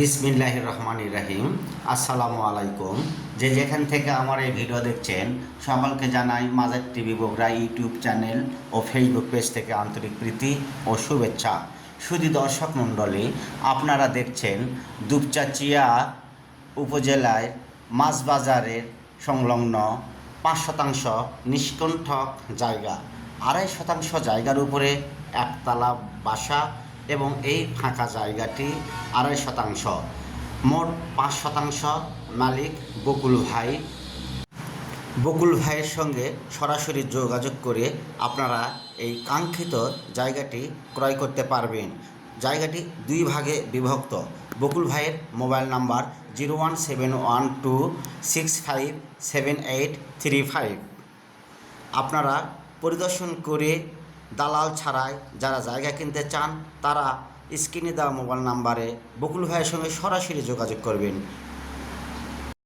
বিসমিল্লাহ রহমান রাহিম আসসালামু আলাইকুম যে যেখান থেকে আমার এই ভিডিও দেখছেন, সকলকে জানাই Majar TV Bogura YouTube channel ও ফেসবুক পেজ থেকে আন্তরিক প্রীতি ও শুভেচ্ছা। শুধু দর্শক মণ্ডলী, আপনারা দেখছেন দুপচাচিয়া উপজেলায় মাছ বাজারের সংলগ্ন পাঁচ শতাংশ নিষ্কণ্ঠক জায়গা। আড়াই শতাংশ জায়গার উপরে একতলা বাসা এবং এই ফাঁকা জায়গাটি আড়াই শতাংশ। মোট পাঁচ শতাংশ মালিক বকুল ভাই। বকুল ভাইয়ের সঙ্গে সরাসরি যোগাযোগ করে আপনারা এই কাঙ্ক্ষিত জায়গাটি ক্রয় করতে পারবেন। জায়গাটি দুই ভাগে বিভক্ত। বকুল ভাইয়ের mobile number zero one seven one two six five seven eight three five. আপনারা পরিদর্শন করে দালাল ছাড়াই যারা জায়গা কিনতে চান, তারা স্ক্রিনে দেওয়া মোবাইল নাম্বারে বকুল ভাইয়ের সঙ্গে সরাসরি যোগাযোগ করবেন।